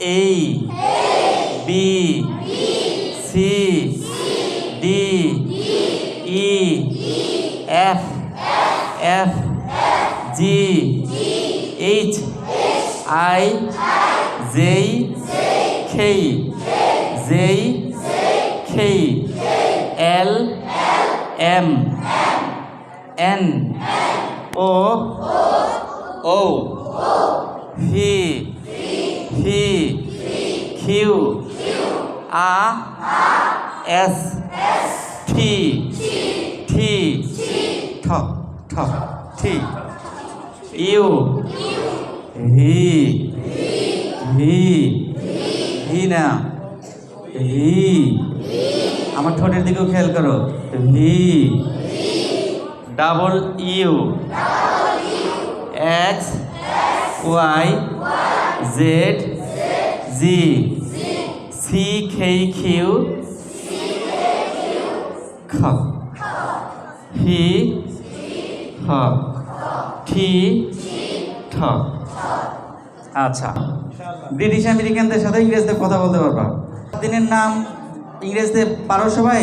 A B C D E F F G H I J K J K L M N O O O P Q. R S. T. T. T. T. T. U. V. V. V না. V আমার ঠোঁটের দিকেও খেয়াল করো। V W X Y Z G. C K Q খ। হি হ। ঠ। আচ্ছা। ব্রিটিশ আমেরিকানদের সাথে ইংরেজদের কথা বলতে পারবা। দিনের নাম ইংরেজদের পারো সবাই?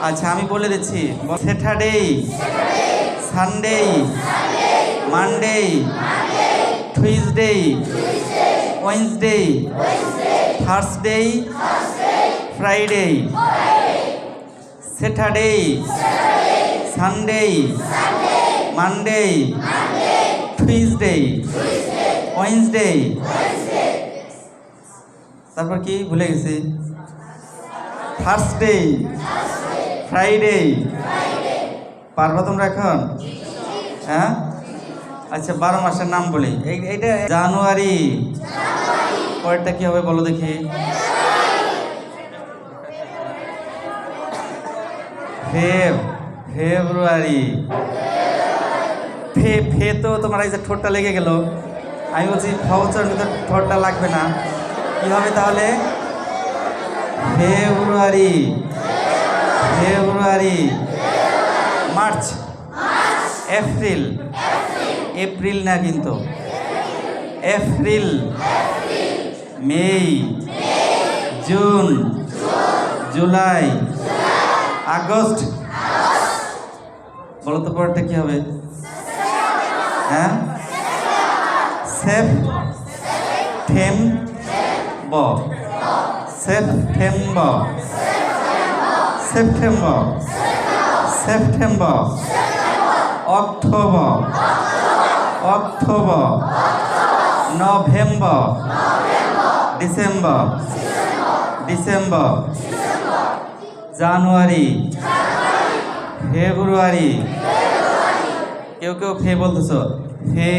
আচ্ছা আমি বলে দিচ্ছি। Saturday, Sunday, Monday, Tuesday Wednesday Thursday Friday Saturday Sunday Monday Tuesday Wednesday তারপর কি ভুলে গেছি? থার্সডে ফ্রাইডে পারবা তোমরা এখন? হ্যাঁ? আচ্ছা বারো মাসের নাম বলি। এই- এইটা জানুয়ারি। পরেরটা কি হবে বলো দেখি। Feb, February. ফে ফে তো তোমার এই যে ঠোঁটটা লেগে গেল। আমি বলছি ফৌচার ভিতর ঠোঁটটা লাগবে না। কি হবে তাহলে? February. February. March. April. April না কিন্তু? April. May June. July. August. বলো তো পরেরটা কি হবে? হ্যাঁ? September September September September October. October November December December. January. February. কেউ কেউ ফে বলতেছ। ফে।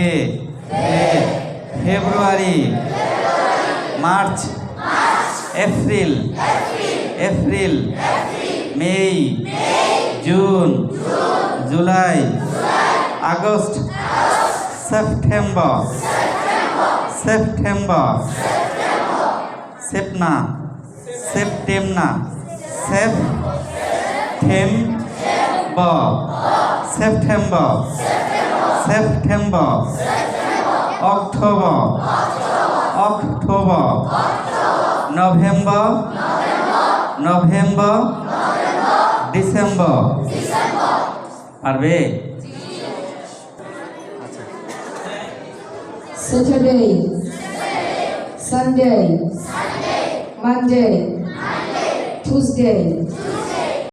ফে। February. March. April. April. May June. July. August. September September সেপনা সেপ্টেমনা September September September October October November November December পারবে Saturday, Sunday, Monday, Tuesday,